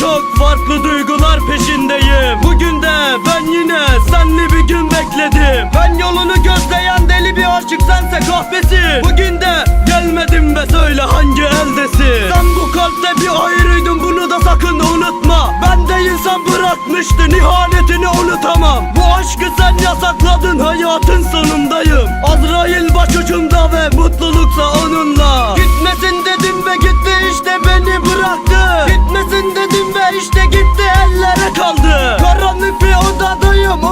çok farklı duygular peşindeyim. Bugün de ben yine senli bir gün bekledim. Ben yolunu gözleyen deli bir aşık sense kahvesi. Bugün de gelmedim ve söyle hangi eldesin? Sen bu kalpte bir ayrıydın bunu da sakın unutma. Ben de insan bırakmıştın ihanetini unutamam. Bu aşkı sen yasakladın hayatın sonundayım. Azrail başucumda ve mutluluksa onunla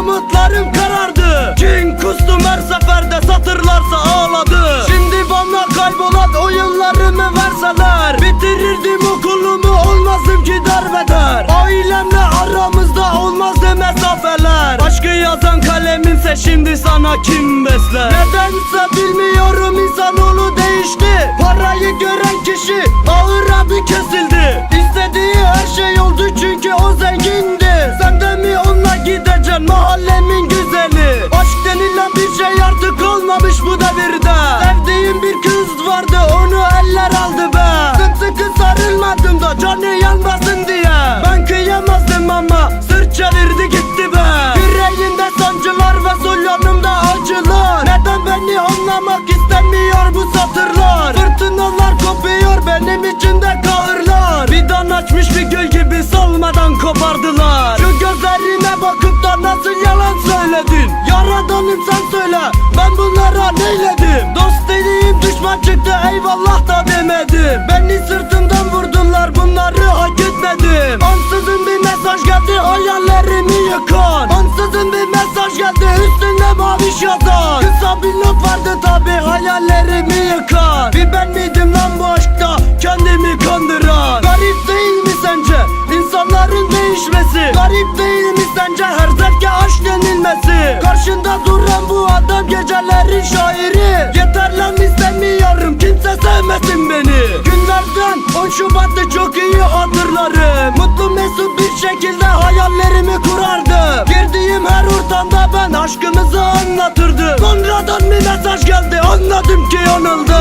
umutlarım karardı. Kin kustum her seferde satırlarsa ağladı. Şimdi bana kaybolan oyunlarımı verseler Bitirirdim okulumu olmazdım ki derbeder. Ailemle aramızda olmazdı mesafeler. Aşkı yazan kalemimse şimdi sana kim besler? Nedense bilmiyorum insanoğlu değişti. Parayı gören kişi içimde kahırlar Fidan açmış bir gül gibi solmadan kopardılar. Şu gözlerine bakıp da nasıl yalan söyledin? Yaradanım sen söyle ben bunlara neyledim? Dost dediğim düşman çıktı eyvallah da demedim. Beni sırtımdan vurdular bunları hak etmedim. Ansızın bir mesaj geldi hayallerimi yıkan Ansızın bir mesaj geldi üstünde maviş yazan. Kısa bir not vardı tabi hayallerimi yıkan Garip değil mi sence her zevke aşk denilmesi. Karşında duran bu adam gecelerin şairi. Yeter lan istemiyorum kimse sevmesin beni. Günlerden 10 Şubat'ı çok iyi hatırlarım. Mutlu mesut bir şekilde hayallerimi kurardım. Girdiğim her ortamda ben aşkımızı anlatırdım. Sonradan bir mesaj geldi anladım ki yanıldım